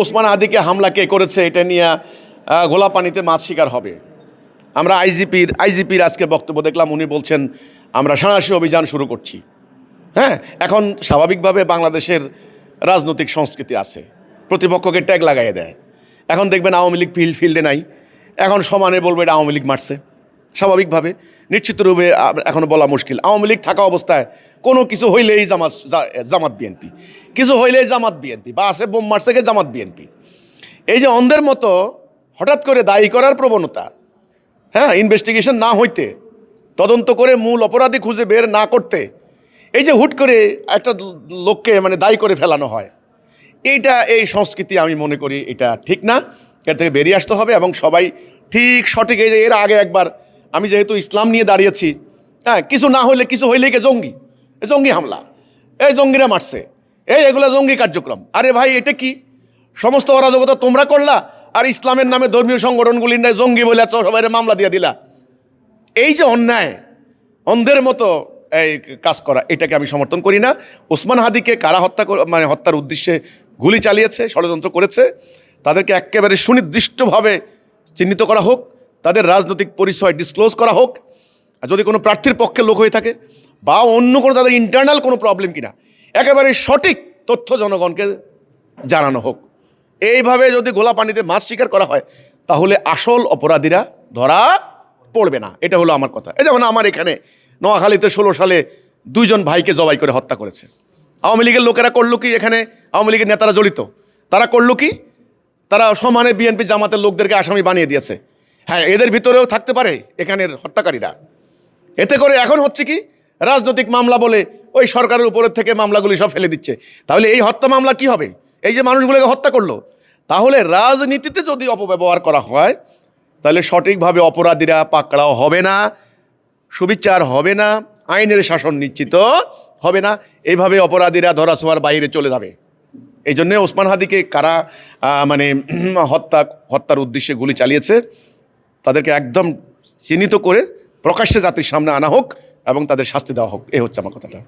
ওসমান আদিকে হামলা কে করেছে, এটা নিয়ে গোলা পানিতে মাছ শিকার হবে। আমরা আইজিপির আইজিপির আজকে বক্তব্য দেখলাম, উনি বলছেন, আমরা সাঁড়াশি অভিযান শুরু করছি। হ্যাঁ এখন স্বাভাবিকভাবে বাংলাদেশের রাজনৈতিক সংস্কৃতি আছে। প্রতিপক্ষকে ট্যাগ লাগাইয়ে দেয়। এখন দেখবেন আওয়ামী লীগ ফিল্ড ফিল্ডে নাই। এখন সমানে বলবে এটা আওয়ামী লীগ মারছে। স্বাভাবিকভাবে নিশ্চিতরূপে আ- এখনও বলা মুশকিল। আওয়ামী লীগ থাকা অবস্থায় কোনো কিছু হইলেই জামাত জামাত বিএনপি। কিছু হইলেই জামাত বিএনপি বা আছে বোম মারছে গে জামাত বিএনপি। এই যে অন্ধের মতো হঠাৎ করে দায়ী করার প্রবণতা হ্যাঁ ইনভেস্টিগেশন না হইতে, তদন্ত করে মূল অপরাধী খুঁজে বের না করতে, এই যে হুট করে একটা লোককে মানে দায়ী করে ফেলানো হয়, এইটা, এই সংস্কৃতি আমি মনে করি এটা ঠিক না। এর থেকে বেরিয়ে আসতে হবে এবং সবাই ঠিক সঠিক এই যে এর আগে একবার আমি যেহেতু ইসলাম নিয়ে দাঁড়িয়েছি হ্যাঁ কিছু না হইলে কিছু হইলেই কে জঙ্গি? এ জঙ্গি হামলা। এই জঙ্গিরা মারছে। এই এগুলো জঙ্গি কার্যক্রম। আরে ভাই, এটা কি? সমস্ত অরাজকতা তোমরা করলা আর ইসলামের নামে ধর্মীয় সংগঠনগুলির নাই জঙ্গি বলে সবাই মামলা দিয়ে দিলা। এই যে অন্যায়, অন্ধের মতো এই কাজ করা, এটাকে আমি সমর্থন করি না। ওসমান হাদিকে কারা হত্যা মানে হত্যার উদ্দেশ্যে গুলি চালিয়েছে, ষড়যন্ত্র করেছে, তাদেরকে একেবারে সুনির্দিষ্টভাবে চিহ্নিত করা হোক। তাদের রাজনৈতিক পরিচয় ডিসক্লোজ করা হোক। আর যদি কোনো প্রার্থীর পক্ষে লোক হয়ে থাকে বা অন্য কোনো তাদের ইন্টারনাল কোনো প্রবলেম কিনা, একেবারে সঠিক তথ্য জনগণকে জানানো হোক। এইভাবে যদি গোলা পানিতে মাছ শিকার করা হয়, তাহলে আসল অপরাধীরা ধরা পড়বে না। এটা হলো আমার কথা। এই যেমন আমার এখানে নোয়াখালীতে ষোলো সালে দুইজন ভাইকে জবাই করে হত্যা করেছে। আওয়ামী লীগের লোকেরা করল কি এখানে? আওয়ামী লীগের নেতারা জড়িত। তারা করল কি? তারা সমানে বিএনপি জামাতের লোকদেরকে আসামি বানিয়ে দিয়েছে। হ্যাঁ এদের ভিতরেও থাকতে পারে এখানের হত্যাকারীরা। এতে করে এখন হচ্ছে কি, রাজনৈতিক মামলা বলে ওই সরকারের উপরের থেকে মামলাগুলি সব ফেলে দিচ্ছে। তাহলে এই হত্যা মামলা কি হবে? এই যে মানুষগুলোকে হত্যা করল, তাহলে রাজনীতিতে যদি অপব্যবহার করা হয়, তাহলে সঠিকভাবে অপরাধীরা পাকড়াও হবে না, সুবিচার হবে না, আইনের শাসন নিশ্চিত হবে না, এইভাবে অপরাধীরা ধরাছোঁয়ার বাইরে চলে যাবে। এই জন্যে ওসমান হাদিকে কারা মানে হত্যা, হত্যার উদ্দেশ্যে গুলি চালিয়েছে তাদেরকে একদম চিহ্নিত করে প্রকাশ্যে জাতির সামনে আনা হোক এবং তাদের শাস্তি দেওয়া হোক। এ হচ্ছে আমার কথাটা।